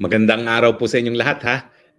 Magandang araw po sa inyong lahat ha.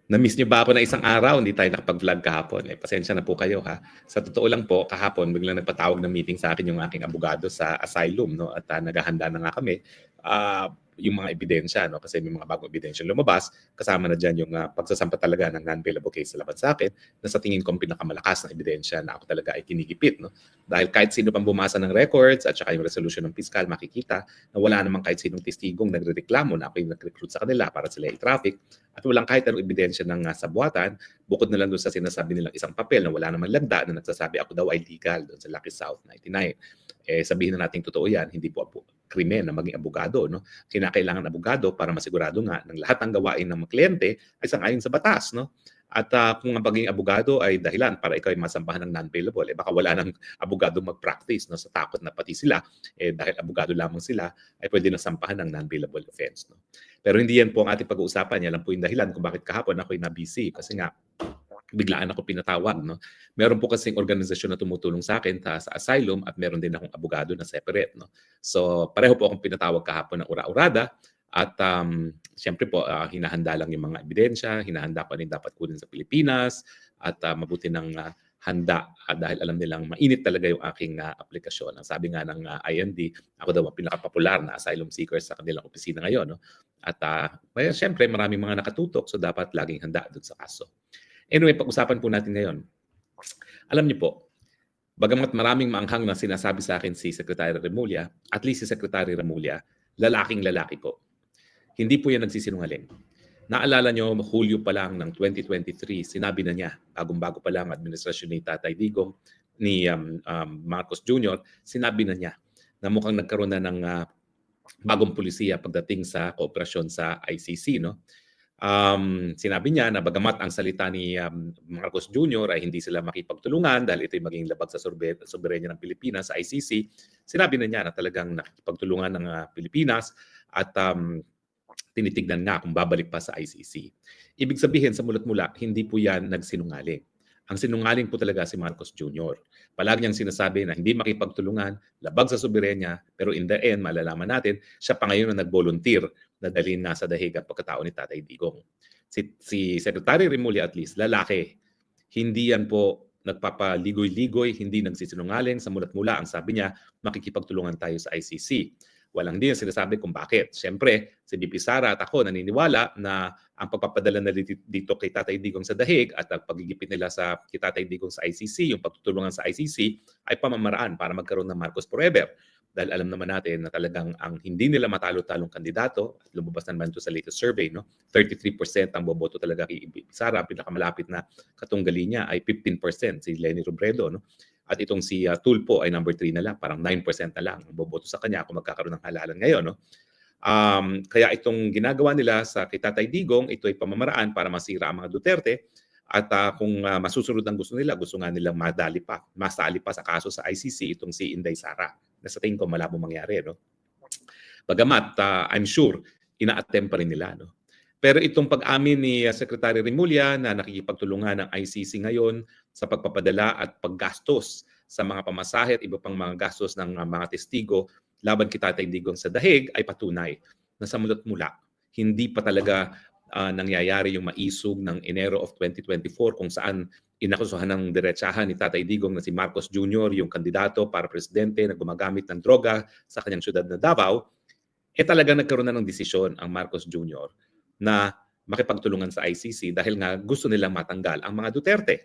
Na-miss niyo ba ako na isang araw? Hindi tayo nakapag-vlog kahapon. Eh, pasensya na po kayo ha. Sa totoo lang po, kahapon biglang nagpatawag ng meeting sa akin yung aking abogado sa asylum. No? At uh, naghahanda na nga kami. Uh, yung mga ebidensya, no? kasi may mga bagong ebidensya lumabas, kasama na dyan yung uh, pagsasampa talaga ng non-bailable case laban sa akin, na sa tingin ko ang pinakamalakas na ebidensya na ako talaga ay kinigipit. No? Dahil kahit sino pang bumasa ng records at saka yung resolution ng piskal, makikita na wala namang kahit sinong testigong nagre-reklamo na ako yung nag-recruit sa kanila para sila i-traffic at walang kahit anong ebidensya ng uh, sabuatan, bukod na lang doon sa sinasabi nilang isang papel na wala namang lagda na nagsasabi ako daw ay legal doon sa Lucky South 99. Eh, sabihin na natin totoo yan, hindi po po krimen na maging abogado. No? Kinakailangan abogado para masigurado nga ng lahat ng gawain ng kliyente ay sangayon sa batas. No? At uh, kung ang pagiging abogado ay dahilan para ikaw ay masampahan ng non-bailable, eh baka wala nang abogado mag-practice no, sa takot na pati sila, eh dahil abogado lamang sila, ay pwede na sampahan ng non-bailable offense. No? Pero hindi yan po ang ating pag-uusapan. Yan lang po yung dahilan kung bakit kahapon ako ay na-busy. Kasi nga, biglaan ako pinatawag. No? Meron po kasing organisasyon na tumutulong sa akin ta, sa asylum at meron din akong abogado na separate. No? So pareho po akong pinatawag kahapon ng ura-urada at um, siyempre po, uh, hinahanda lang yung mga ebidensya, hinahanda ko ano dapat kunin sa Pilipinas at uh, mabuti ng uh, handa uh, dahil alam nilang mainit talaga yung aking uh, aplikasyon. Ang sabi nga ng uh, IND, ako daw ang pinakapopular na asylum seeker sa kanilang opisina ngayon. No? At uh, well, siyempre maraming mga nakatutok so dapat laging handa doon sa kaso. Anyway, pag-usapan po natin ngayon. Alam niyo po, bagamat maraming maanghang na sinasabi sa akin si Secretary Remulla, at least si Secretary Remulla, lalaking lalaki po. Hindi po yan nagsisinungaling. Naalala nyo, Hulyo pa lang ng 2023, sinabi na niya, bagong-bago pa lang administrasyon ni Tatay Digong, ni um, um, Marcos Jr., sinabi na niya na mukhang nagkaroon na ng uh, bagong pulisiya pagdating sa kooperasyon sa ICC. No? Um, sinabi niya na bagamat ang salita ni um, Marcos Jr. ay hindi sila makipagtulungan dahil ito'y maging labag sa soberenya ng Pilipinas sa ICC, sinabi na niya na talagang nakikipagtulungan ng uh, Pilipinas at um, tinitignan nga kung babalik pa sa ICC. Ibig sabihin sa mulat mula, hindi po yan nagsinungaling. Ang sinungaling po talaga si Marcos Jr. Palagi niyang sinasabi na hindi makipagtulungan, labag sa soberenya, pero in the end, malalaman natin, siya pa ngayon na nag-volunteer na dalhin na sa dahig at pagkatao ni Tatay Digong. Si, si Secretary Remulla at least, lalaki, hindi yan po nagpapaligoy-ligoy, hindi nagsisinungaling sa mulat mula. Ang sabi niya, makikipagtulungan tayo sa ICC. Walang din sinasabi kung bakit. Siyempre, si BP Sara at ako naniniwala na ang pagpapadala na dito kay Tatay Digong sa dahig at ang pagigipit nila sa kay Tatay Digong sa ICC, yung pagtutulungan sa ICC, ay pamamaraan para magkaroon ng Marcos Forever. Dahil alam naman natin na talagang ang hindi nila matalo-talong kandidato, at lumabas naman ito sa latest survey, no? 33% ang boboto talaga kay Sara. Pinakamalapit na katunggali niya ay 15%, si Lenny Robredo. No? At itong si uh, Tulpo ay number 3 na lang, parang 9% na lang ang boboto sa kanya kung magkakaroon ng halalan ngayon. No? Um, kaya itong ginagawa nila sa Kitatay Digong, ito ay pamamaraan para masira ang mga Duterte. At uh, kung uh, masusunod ang gusto nila, gusto nga nilang madali pa, masali pa sa kaso sa ICC itong si Inday Sara. Na sa tingin ko malabo mangyari. No? Bagamat, uh, I'm sure, ina-attempt pa rin nila. No? Pero itong pag-amin ni Secretary Remulla na nakikipagtulungan ng ICC ngayon sa pagpapadala at paggastos sa mga pamasahe at iba pang mga gastos ng mga testigo laban kita Digong sa dahig ay patunay na sa mulat mula hindi pa talaga uh, nangyayari yung maisog ng Enero of 2024 kung saan inakusuhan ng diretsahan ni Tatay Digong na si Marcos Jr., yung kandidato para presidente na gumagamit ng droga sa kanyang syudad na Davao, eh talaga nagkaroon na ng desisyon ang Marcos Jr na makipagtulungan sa ICC dahil nga gusto nilang matanggal ang mga Duterte.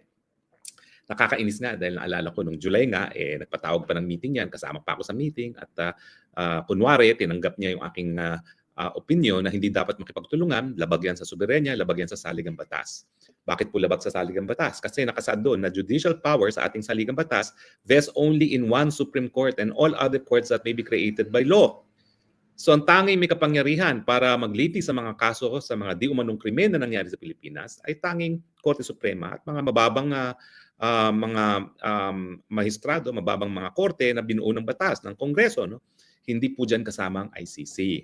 Nakakainis nga dahil naalala ko nung July nga, eh, nagpatawag pa ng meeting yan, kasama pa ako sa meeting at uh, uh, kunwari, tinanggap niya yung aking uh, uh, opinion na hindi dapat makipagtulungan, labag yan sa soberenya, labag yan sa saligang batas. Bakit po labag sa saligang batas? Kasi nakasaad doon na judicial power sa ating saligang batas vests only in one Supreme Court and all other courts that may be created by law. So ang tanging may kapangyarihan para magliti sa mga kaso sa mga di umanong krimen na nangyari sa Pilipinas ay tanging Korte Suprema at mga mababang uh, uh, mga um, mahistrado, mababang mga korte na binuo ng batas ng Kongreso. No? Hindi po dyan kasama ang ICC.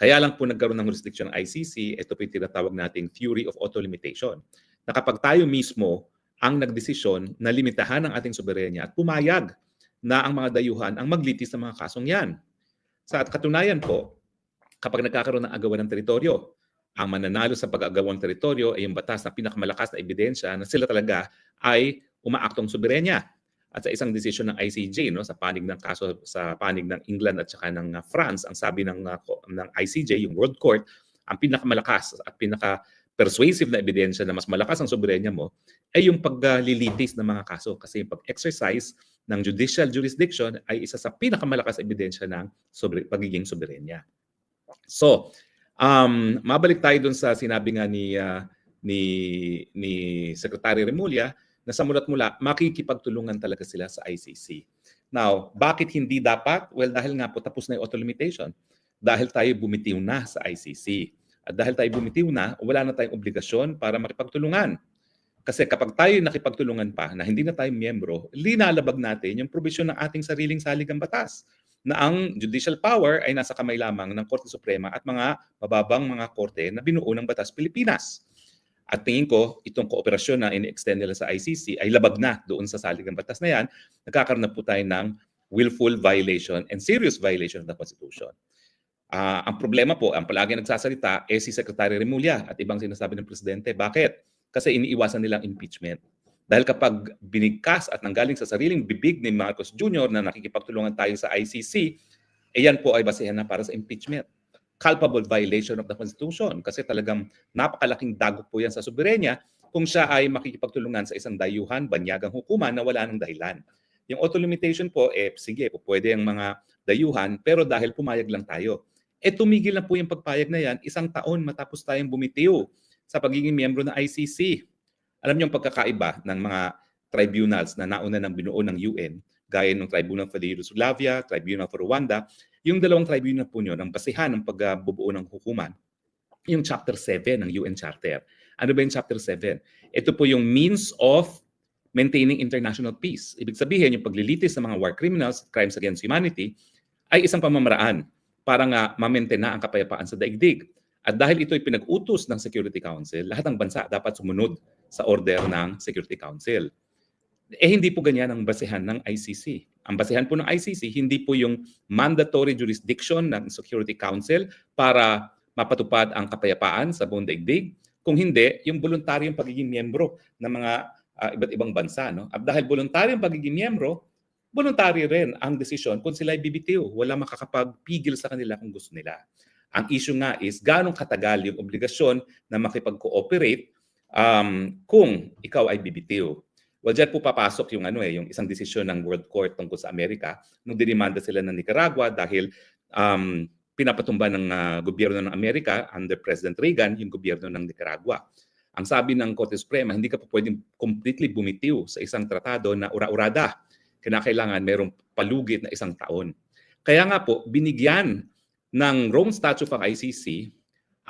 Kaya lang po nagkaroon ng jurisdiction ng ICC, ito po yung tinatawag nating theory of auto-limitation. Na kapag tayo mismo ang nagdesisyon na limitahan ang ating soberenya at pumayag na ang mga dayuhan ang maglitis sa mga kasong yan. Sa katunayan po, kapag nagkakaroon ng agawan ng teritoryo, ang mananalo sa pag-agawang teritoryo ay yung batas na pinakamalakas na ebidensya na sila talaga ay umaaktong soberenya. At sa isang desisyon ng ICJ no sa panig ng kaso sa panig ng England at saka ng uh, France, ang sabi ng uh, ko- ng ICJ, yung World Court, ang pinakamalakas at pinaka persuasive na ebidensya na mas malakas ang soberenya mo ay yung paglilitis ng mga kaso kasi yung pag-exercise ng judicial jurisdiction ay isa sa pinakamalakas na ebidensya ng sobre, pagiging soberenya. So, um, mabalik tayo dun sa sinabi nga ni ah, ni ni Secretary Remulla na sa mulat mula makikipagtulungan talaga sila sa ICC. Now, bakit hindi dapat? Well, dahil nga po tapos na yung auto limitation. Dahil tayo bumitiw na sa ICC. At dahil tayo bumitiw na, wala na tayong obligasyon para makipagtulungan. Kasi kapag tayo nakipagtulungan pa na hindi na tayo miyembro, linalabag natin yung provision ng ating sariling saligang batas na ang judicial power ay nasa kamay lamang ng Korte Suprema at mga mababang mga korte na binuo ng Batas Pilipinas. At tingin ko, itong kooperasyon na ini-extend nila sa ICC ay labag na doon sa saligang batas na yan. Nagkakaroon na po tayo ng willful violation and serious violation of the Constitution. Ah, ang problema po, ang palagi nagsasalita, eh si Secretary Remulla at ibang sinasabi ng Presidente. Bakit? Kasi iniiwasan nilang impeachment. Dahil kapag binigkas at nanggaling sa sariling bibig ni Marcos Jr. na nakikipagtulungan tayo sa ICC, eh yan po ay basehan na para sa impeachment culpable violation of the Constitution kasi talagang napakalaking dagok po yan sa soberenya kung siya ay makikipagtulungan sa isang dayuhan, banyagang hukuman na wala ng dahilan. Yung auto limitation po, eh sige, po pwede ang mga dayuhan, pero dahil pumayag lang tayo. Eh tumigil na po yung pagpayag na yan isang taon matapos tayong bumitiw sa pagiging miyembro ng ICC. Alam niyo ang pagkakaiba ng mga tribunals na nauna ng binuo ng UN, gaya ng Tribunal for the Yugoslavia, Tribunal for Rwanda, yung dalawang tribunal po nyo, ang basihan ng pagbubuo ng hukuman, yung Chapter 7 ng UN Charter. Ano ba yung Chapter 7? Ito po yung means of maintaining international peace. Ibig sabihin, yung paglilitis ng mga war criminals, crimes against humanity, ay isang pamamaraan para nga ma-maintain na ang kapayapaan sa daigdig. At dahil ito ay pinag-utos ng Security Council, lahat ng bansa dapat sumunod sa order ng Security Council. Eh hindi po ganyan ang basehan ng ICC. Ang basehan po ng ICC hindi po yung mandatory jurisdiction ng Security Council para mapatupad ang kapayapaan sa buong daigdig. Kung hindi, yung voluntaryong pagiging miyembro ng mga ah, iba't ibang bansa. No? At dahil voluntaryong pagiging miyembro, voluntary rin ang desisyon kung sila ay bibitiw. Wala makakapagpigil sa kanila kung gusto nila. Ang issue nga is ganong katagal yung obligasyon na makipag-cooperate um, kung ikaw ay bibitiw. Well, dyan po papasok yung ano eh, yung isang desisyon ng World Court tungkol sa Amerika nung dinimanda sila ng Nicaragua dahil um, pinapatumba ng ah, gobyerno ng Amerika under President Reagan yung gobyerno ng Nicaragua. Ang sabi ng Korte Suprema, hindi ka po pwedeng completely bumitiw sa isang tratado na ura-urada. Kinakailangan merong palugit na isang taon. Kaya nga po, binigyan ng Rome Statute of ICC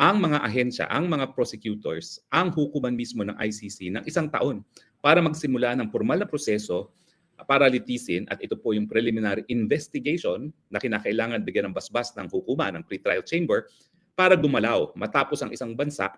ang mga ahensya, ang mga prosecutors, ang hukuman mismo ng ICC ng isang taon para magsimula ng formal na proseso para litisin at ito po yung preliminary investigation na kinakailangan bigyan ng basbas ng hukuman ng pre-trial chamber para gumalaw matapos ang isang bansa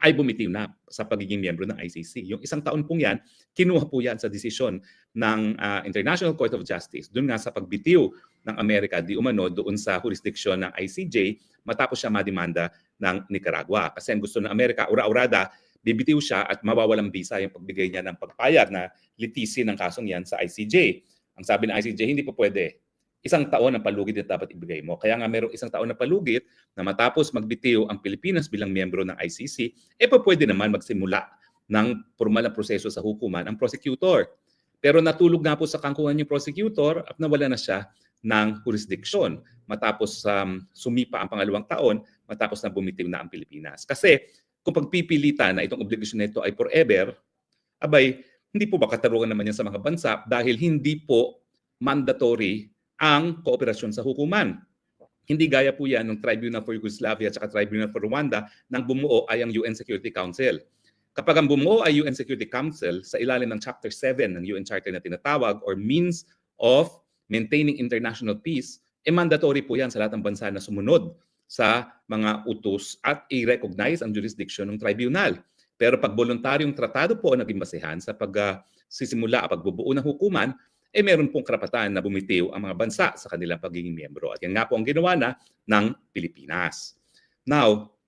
ay bumitiw na sa pagiging miyembro ng ICC. Yung isang taon pong yan, kinuha po yan sa desisyon ng ah, International Court of Justice. Doon nga sa pagbitiw ng Amerika di umano doon sa jurisdiction ng ICJ matapos siya mademanda ng Nicaragua. Kasi ang gusto ng Amerika, ura-urada, bibitiw siya at mawawalang bisa yung pagbigay niya ng pagpayag na litisin ng kasong yan sa ICJ. Ang sabi ng ICJ, hindi po pwede. Isang taon ang palugit na dapat ibigay mo. Kaya nga merong isang taon na palugit na matapos magbitiw ang Pilipinas bilang miyembro ng ICC, eh pa pwede naman magsimula ng formal na proseso sa hukuman ang prosecutor. Pero natulog nga po sa kangkungan yung prosecutor at nawala na siya ng jurisdiction matapos um, sumipa ang pangalawang taon matapos na bumitiw na ang Pilipinas. Kasi kung pagpipilitan na itong obligasyon na ito ay forever, abay, hindi po ba katarungan naman yan sa mga bansa dahil hindi po mandatory ang kooperasyon sa hukuman. Hindi gaya po yan ng Tribunal for Yugoslavia at Tribunal for Rwanda nang bumuo ay ang UN Security Council. Kapag ang bumuo ay UN Security Council sa ilalim ng Chapter 7 ng UN Charter na tinatawag or means of maintaining international peace, eh mandatory po yan sa lahat ng bansa na sumunod sa mga utos at i-recognize ang jurisdiction ng tribunal. Pero pag voluntaryong tratado po ang naging basehan sa pagsisimula at pagbubuo ng hukuman, eh meron pong karapatan na bumitiw ang mga bansa sa kanilang pagiging miyembro. At yan nga po ang ginawa na ng Pilipinas. Now,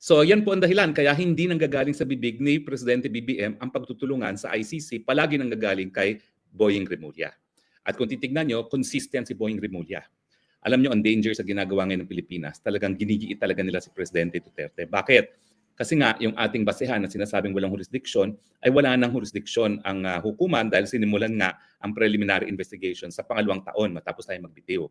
So yan po ang dahilan kaya hindi nanggagaling sa bibig ni Presidente BBM ang pagtutulungan sa ICC, palagi nanggagaling kay Boying Remulla. At kung titignan nyo, consistent si Boying Remulla. Alam nyo ang danger sa ginagawa ngayon ng Pilipinas, talagang ginigiit talaga nila si Presidente Duterte. Bakit? Kasi nga, yung ating basehan na sinasabing walang jurisdiction, ay wala nang jurisdiction ang uh, hukuman dahil sinimulan nga ang preliminary investigation sa pangalawang taon matapos tayo magbitiw.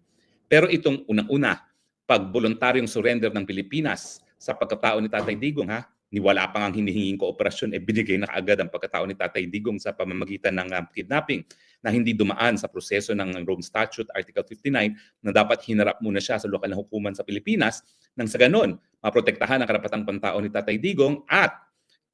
Pero itong unang-una, pag voluntaryong surrender ng Pilipinas sa pagkatao ni Tatay Digong, ha, ni wala pang ang hinihinging kooperasyon, eh binigay na kaagad ang pagkatao ni Tatay Digong sa pamamagitan ng uh, kidnapping na hindi dumaan sa proseso ng Rome Statute Article 59 na dapat hinarap muna siya sa lokal na hukuman sa Pilipinas. Nang sa ganon maprotektahan ang karapatang pantao ni Tatay Digong at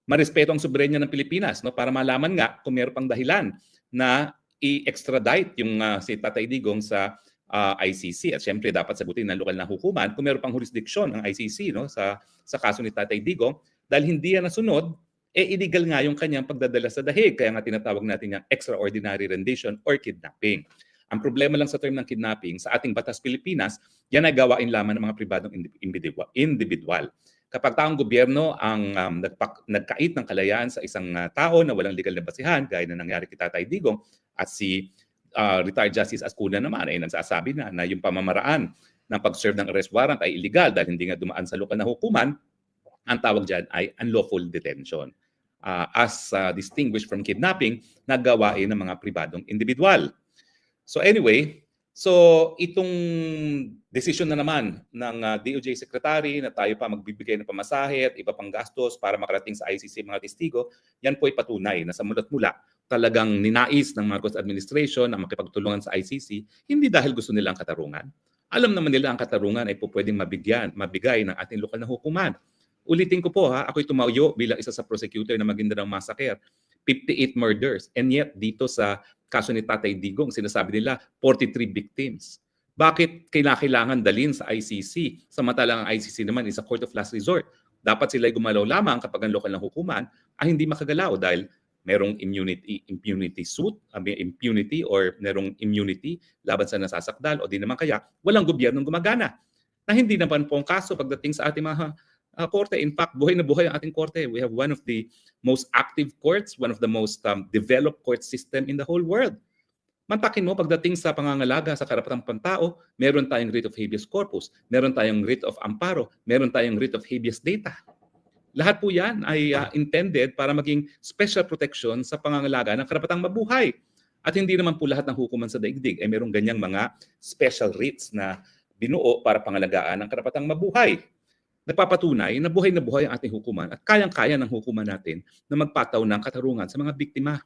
marespeto ang soberenya ng Pilipinas no? Para malaman nga kung mayroon pang dahilan na i-extradite yung uh, si Tatay Digong sa uh, ICC at siyempre dapat sagutin ng lokal na hukuman kung mayroon pang jurisdiction ng ICC no? Sa sa kaso ni Tatay Digong dahil hindi yan nasunod eh illegal nga yung kanyang pagdadala sa dahig kaya nga tinatawag natin yung extraordinary rendition or kidnapping. Ang problema lang sa term ng kidnapping sa ating batas Pilipinas, yan ay gawain lamang ng mga pribadong individual. Kapag taong gobyerno ang um, nagpak, nagkait ng kalayaan sa isang uh, tao na walang legal na basihan, gaya na nangyari kay Tatay Digong, at si uh, retired Justice Ascuna naman ay nagsasabi na na yung pamamaraan ng pag-serve ng arrest warrant ay illegal dahil hindi nga dumaan sa lokal na hukuman, ang tawag dyan ay unlawful detention. Uh, as uh, distinguished from kidnapping na gawain ng mga pribadong individual. So anyway, so itong decision na naman ng uh, DOJ Secretary na tayo pa magbibigay ng pamasahe at iba pang gastos para makarating sa ICC mga testigo, yan po ay patunay na sa mulat mula talagang ninais ng Marcos administration na makipagtulungan sa ICC, hindi dahil gusto nila ang katarungan. Alam naman nila ang katarungan ay po pwedeng mabigyan, mabigay ng ating lokal na hukuman. Ulitin ko po ha, ako'y tumayo bilang isa sa prosecutor na Maguindanao Massacre. 58 murders. And yet, dito sa kaso ni Tatay Digong, sinasabi nila 43 victims. Bakit kailangan dalhin sa ICC? Samantalang ang ICC naman is a court of last resort. Dapat sila gumalaw lamang kapag ang lokal na hukuman ay hindi makagalaw dahil merong immunity impunity suit, uh, may impunity or merong immunity laban sa nasasakdal o di naman kaya walang gobyernong gumagana. Na hindi naman po ang kaso pagdating sa ating mga uh, korte. In fact, buhay na buhay ang ating korte. We have one of the most active courts, one of the most um, developed court system in the whole world. Mantakin mo, pagdating sa pangangalaga sa karapatang pantao, meron tayong writ of habeas corpus, meron tayong writ of amparo, meron tayong writ of habeas data. Lahat po yan ay uh, intended para maging special protection sa pangangalaga ng karapatang mabuhay. At hindi naman po lahat ng hukuman sa daigdig ay merong ganyang mga special writs na binuo para pangalagaan ng karapatang mabuhay nagpapatunay na buhay na buhay ang ating hukuman at kayang-kaya ng hukuman natin na magpataw ng katarungan sa mga biktima.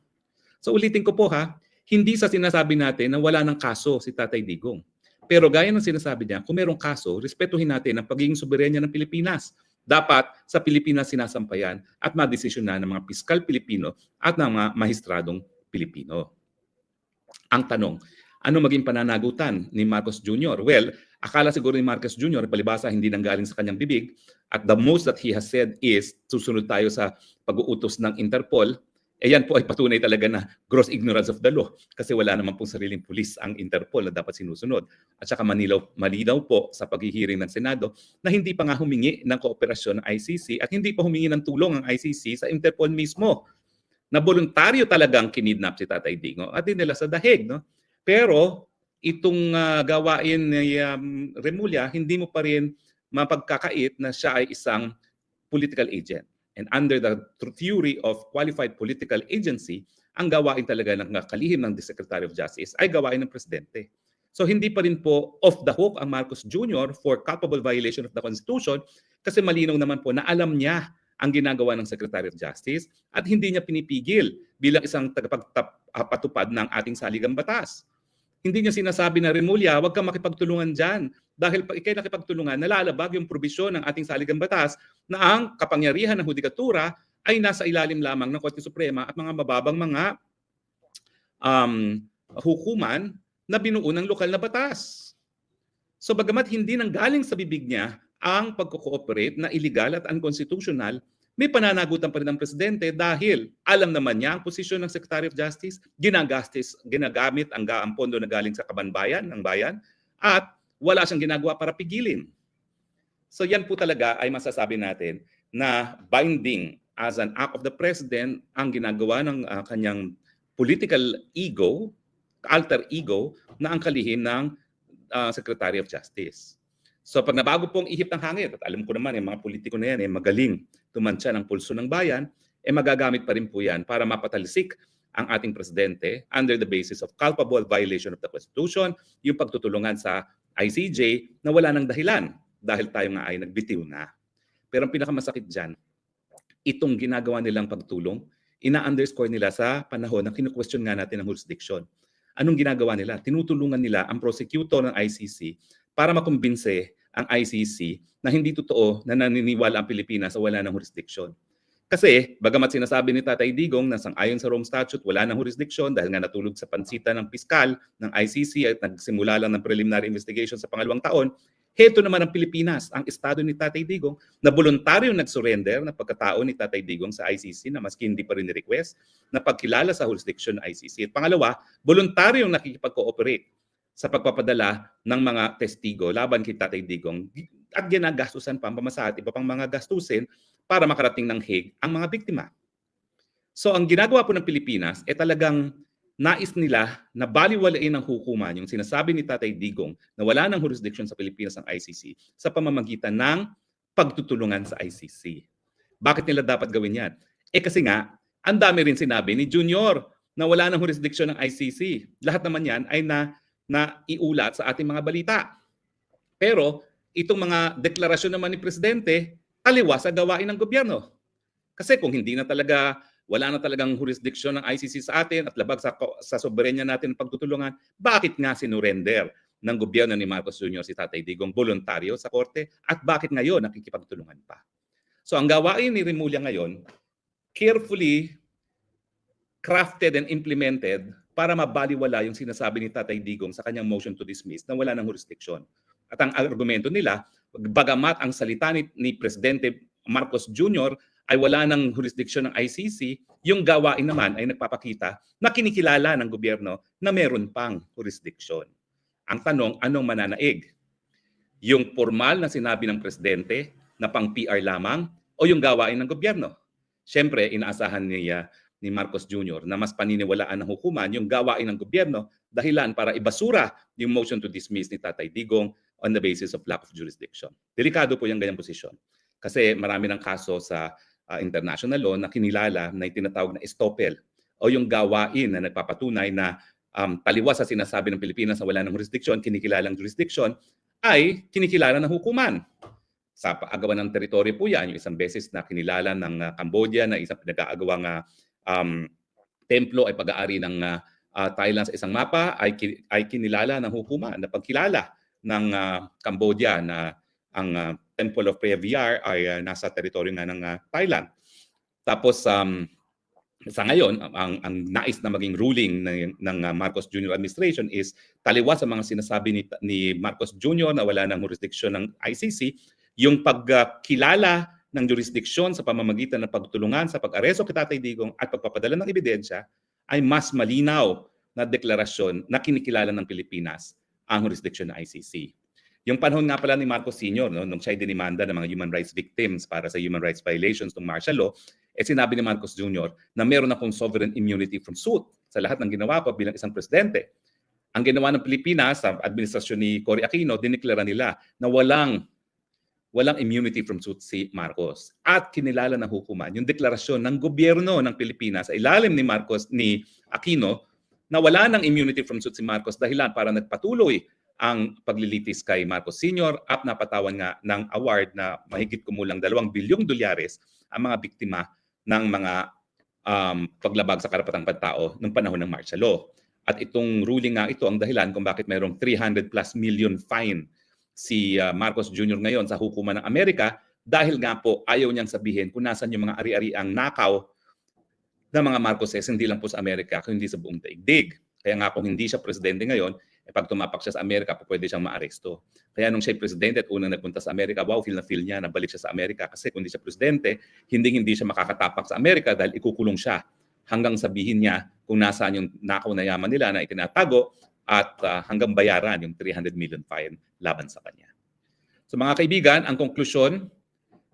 So ulitin ko po ha, hindi sa sinasabi natin na wala ng kaso si Tatay Digong. Pero gaya ng sinasabi niya, kung merong kaso, respetuhin natin ang pagiging soberenya ng Pilipinas. Dapat sa Pilipinas sinasampayan at madesisyon na ng mga piskal Pilipino at ng mga mahistradong Pilipino. Ang tanong, ano maging pananagutan ni Marcos Jr.? Well, akala siguro ni Marcos Jr. palibasa hindi nanggaling sa kanyang bibig at the most that he has said is susunod tayo sa pag-uutos ng Interpol. Eh yan po ay patunay talaga na gross ignorance of the law kasi wala naman pong sariling pulis ang Interpol na dapat sinusunod. At saka manilaw, malinaw po sa paghihiring ng Senado na hindi pa nga humingi ng kooperasyon ng ICC at hindi pa humingi ng tulong ang ICC sa Interpol mismo na voluntaryo talagang kinidnap si Tatay Dingo at dinala sa dahig. No? Pero itong uh, gawain ni um, Remulla, hindi mo pa rin mapagkakait na siya ay isang political agent. And under the theory of qualified political agency, ang gawain talaga ng kalihim ng Secretary of Justice ay gawain ng Presidente. So hindi pa rin po off the hook ang Marcos Jr. for culpable violation of the Constitution kasi malinaw naman po na alam niya ang ginagawa ng Secretary of Justice at hindi niya pinipigil bilang isang tagapagpatupad ng ating saligang batas. Hindi niya sinasabi na Remulla, huwag kang makipagtulungan dyan. Dahil pag ikay nakipagtulungan, nalalabag yung probisyon ng ating saligang batas na ang kapangyarihan ng hudikatura ay nasa ilalim lamang ng Korte Suprema at mga mababang mga um, hukuman na binuo ng lokal na batas. So bagamat hindi nang galing sa bibig niya ang pagko-cooperate na illegal at unconstitutional, may pananagutan pa rin ng presidente dahil alam naman niya ang posisyon ng Secretary of Justice, ginagastis, ginagamit ang, ang pondo na galing sa kabanbayan ng bayan at wala siyang ginagawa para pigilin. So yan po talaga ay masasabi natin na binding as an act of the president ang ginagawa ng ah, kanyang political ego, alter ego na ang kalihin ng ah, Secretary of Justice. So pag nabago pong ihip ng hangin, at alam ko naman yung mga politiko na yan, eh, magaling tumantya ng pulso ng bayan, eh magagamit pa rin po yan para mapatalisik ang ating presidente under the basis of culpable violation of the Constitution, yung pagtutulungan sa ICJ na wala ng dahilan dahil tayo nga ay nagbitiw na. Pero ang pinakamasakit dyan, itong ginagawa nilang pagtulong, ina-underscore nila sa panahon na kinu-question nga natin ang jurisdiction. Anong ginagawa nila? Tinutulungan nila ang prosecutor ng ICC para makumbinse ang ICC na hindi totoo na naniniwala ang Pilipinas sa wala ng jurisdiction. Kasi, bagamat sinasabi ni Tatay Digong na sang-ayon sa Rome Statute, wala ng jurisdiction dahil nga natulog sa pansita ng piskal ng ICC at nagsimula lang ng preliminary investigation sa pangalawang taon, heto naman ang Pilipinas, ang estado ni Tatay Digong na voluntaryong nag-surrender na pagkatao ni Tatay Digong sa ICC na maski hindi pa rin ni-request na pagkilala sa jurisdiction ng ICC. At pangalawa, voluntaryong nakikipag-cooperate sa pagpapadala ng mga testigo laban kay Tatay Digong at ginagastusan pa ang pamasahe at iba pang mga gastusin para makarating ng Hague ang mga biktima. So ang ginagawa po ng Pilipinas ay talagang nais nila na baliwalain ng hukuman yung sinasabi ni Tatay Digong na wala ng jurisdiction sa Pilipinas ang ICC sa pamamagitan ng pagtutulungan sa ICC. Bakit nila dapat gawin yan? Eh kasi nga, ang dami rin sinabi ni Junior na wala ng jurisdiction ng ICC. Lahat naman yan ay na, na iulat sa ating mga balita. Pero itong mga deklarasyon naman ni Presidente, taliwas sa gawain ng gobyerno. Kasi kung hindi na talaga, wala na talagang jurisdiction ng ICC sa atin at labag sa, sa soberenya natin ng pagtutulungan, bakit nga sinurrender ng gobyerno ni Marcos Jr. si Tatay Digong voluntaryo sa korte at bakit ngayon nakikipagtulungan pa? So ang gawain ni Remulla ngayon, carefully crafted and implemented para mabaliwala yung sinasabi ni Tatay Digong sa kanyang motion to dismiss na wala ng jurisdiction. At ang argumento nila, bagamat ang salita ni, ni Presidente Marcos Jr. ay wala ng jurisdiction ng ICC, yung gawain naman ay nagpapakita na kinikilala ng gobyerno na meron pang jurisdiction. Ang tanong, anong mananaig? Yung formal na sinabi ng Presidente na pang PR lamang o yung gawain ng gobyerno? Siyempre, inaasahan niya ni Marcos Jr. na mas paniniwalaan ng hukuman yung gawain ng gobyerno dahilan para ibasura yung motion to dismiss ni Tatay Digong on the basis of lack of jurisdiction. Delikado po yung ganyang posisyon. Kasi marami ng kaso sa uh, international law na kinilala na tinatawag na estoppel o yung gawain na nagpapatunay na um, taliwas sa sinasabi ng Pilipinas na wala ng jurisdiction, kinikilalang jurisdiction, ay kinikilala ng hukuman. Sa paagawan ng teritoryo po yan, yung isang beses na kinilala ng uh, Cambodia na isang pinag-aagawang uh, um, templo ay pag-aari ng uh, uh, Thailand sa isang mapa ay, ay kinilala ng hukuman na pagkilala ng uh, Cambodia na ang uh, Temple of Previar ay uh, nasa teritoryo nga ng uh, Thailand. Tapos um, sa ngayon, ang, ang nais na maging ruling ng, ng Marcos Jr. administration is taliwas sa mga sinasabi ni, ni Marcos Jr. na wala ng jurisdiction ng ICC, yung pagkilala uh, ng jurisdiction sa pamamagitan ng pagtulungan sa pag-areso kay Tatay Digong at pagpapadala ng ebidensya ay mas malinaw na deklarasyon na kinikilala ng Pilipinas ang jurisdiction ng ICC. Yung panahon nga pala ni Marcos Sr., no, nung siya dinimanda ng mga human rights victims para sa human rights violations ng martial law, eh sinabi ni Marcos Jr. na meron akong sovereign immunity from suit sa lahat ng ginawa ko bilang isang presidente. Ang ginawa ng Pilipinas sa administrasyon ni Cory Aquino, dineklara nila na walang walang immunity from suit si Marcos. At kinilala ng hukuman yung deklarasyon ng gobyerno ng Pilipinas sa ilalim ni Marcos ni Aquino na wala ng immunity from suit si Marcos dahilan para nagpatuloy ang paglilitis kay Marcos Sr. at napatawan nga ng award na mahigit kumulang 2 bilyong dolyares ang mga biktima ng mga um, paglabag sa karapatang pantao ng panahon ng martial law. At itong ruling nga ito ang dahilan kung bakit mayroong 300 plus million fine si uh, Marcos Jr. ngayon sa hukuman ng Amerika dahil nga po ayaw niyang sabihin kung nasan yung mga ari-ari ang nakaw ng mga Marcoses, hindi lang po sa Amerika, kundi sa buong daigdig. Kaya nga kung hindi siya presidente ngayon, eh pag tumapak siya sa Amerika, pwede siyang maaresto. Kaya nung siya presidente at unang nagpunta sa Amerika, wow, feel na feel niya na balik siya sa Amerika. Kasi kung hindi siya presidente, hindi hindi siya makakatapak sa Amerika dahil ikukulong siya hanggang sabihin niya kung nasaan yung nakaw na yaman nila na itinatago at uh, hanggang bayaran yung 300 million fine laban sa kanya. So mga kaibigan, ang konklusyon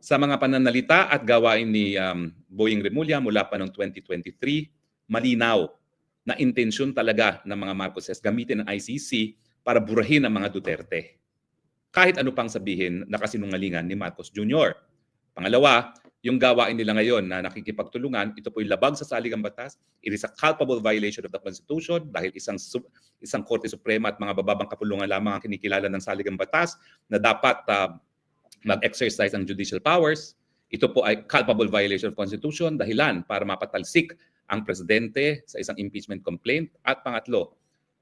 Sa mga pananalita at gawain ni um, Boying Remulla mula pa noong 2023, malinaw na intensyon talaga ng mga Marcoses gamitin ang ICC para burahin ang mga Duterte. Kahit ano pang sabihin na kasinungalingan ni Marcos Jr. Pangalawa, yung gawain nila ngayon na nakikipagtulungan, ito po'y labag sa saligang batas. It is a culpable violation of the Constitution dahil isang isang Korte Suprema at mga bababang kapulungan lamang ang kinikilala ng saligang batas na dapat uh, mag-exercise ang judicial powers. Ito po ay culpable violation of Constitution dahilan para mapatalsik ang presidente sa isang impeachment complaint. At pangatlo,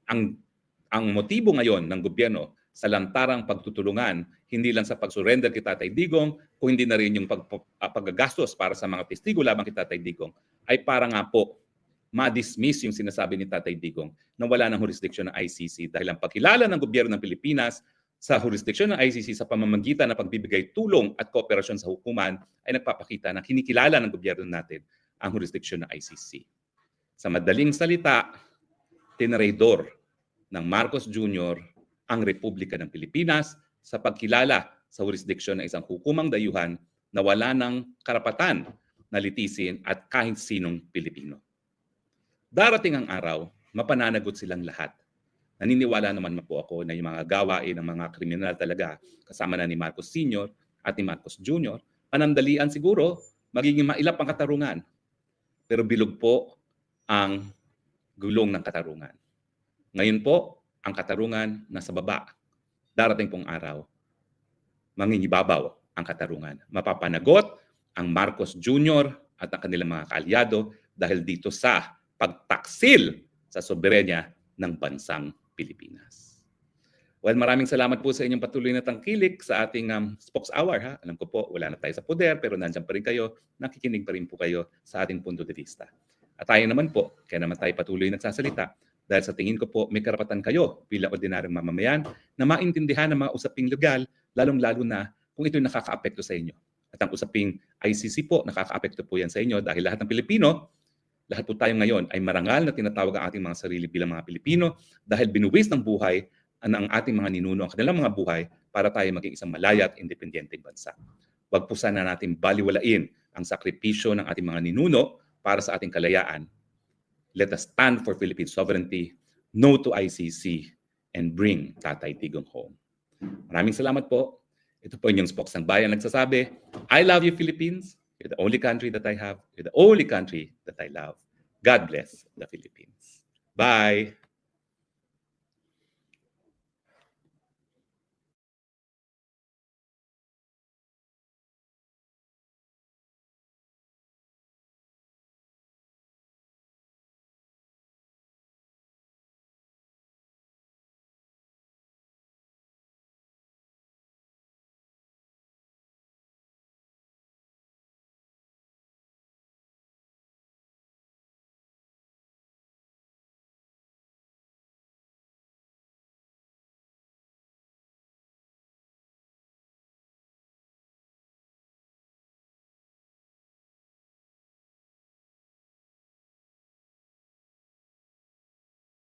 ang ang motibo ngayon ng gobyerno sa lantarang pagtutulungan, hindi lang sa pag-surrender kay Tatay Digong, kung hindi na rin yung pag, uh, paggagastos para sa mga testigo lamang kay Tatay Digong, ay para nga po ma-dismiss yung sinasabi ni Tatay Digong na wala ng jurisdiction ng ICC dahil ang pagkilala ng gobyerno ng Pilipinas sa jurisdiction ng ICC sa pamamagitan ng pagbibigay tulong at kooperasyon sa hukuman ay nagpapakita na kinikilala ng gobyerno natin ang jurisdiction ng ICC. Sa madaling salita, tinraidor ng Marcos Jr. ang Republika ng Pilipinas sa pagkilala sa jurisdiction ng isang hukumang dayuhan na wala ng karapatan na litisin at kahit sinong Pilipino. Darating ang araw, mapananagot silang lahat. Naniniwala naman po ako na yung mga gawain ng mga kriminal talaga, kasama na ni Marcos Sr. at ni Marcos Jr., panandalian siguro, magiging mailap ang katarungan. Pero bilog po ang gulong ng katarungan. Ngayon po, ang katarungan nasa baba. Darating pong araw, mangingibabaw ang katarungan. Mapapanagot ang Marcos Jr. at ang kanilang mga kaalyado dahil dito sa pagtaksil sa soberenya ng bansang Pilipinas. Well, maraming salamat po sa inyong patuloy na tangkilik sa ating um, Spokes Hour. Ha? Alam ko po, wala na tayo sa poder, pero nandiyan pa rin kayo, nakikinig pa rin po kayo sa ating punto de vista. At tayo naman po, kaya naman tayo patuloy nagsasalita, dahil sa tingin ko po, may karapatan kayo bilang ordinaryong mamamayan na maintindihan ang mga usaping legal, lalong-lalo na kung ito'y nakakaapekto sa inyo. At ang usaping ICC po, nakakaapekto po yan sa inyo dahil lahat ng Pilipino, lahat po tayo ngayon ay marangal na tinatawag ang ating mga sarili bilang mga Pilipino dahil binuwis ng buhay ang ating mga ninuno, ang kanilang mga buhay para tayo maging isang malaya at independenteng bansa. Huwag po sana natin baliwalain ang sakripisyo ng ating mga ninuno para sa ating kalayaan. Let us stand for Philippine sovereignty, no to ICC, and bring Tatay Tigong home. Maraming salamat po. Ito po inyong spokes ng bayan nagsasabi, I love you Philippines. You're the only country that I have. You're the only country that I love. God bless the Philippines. Bye!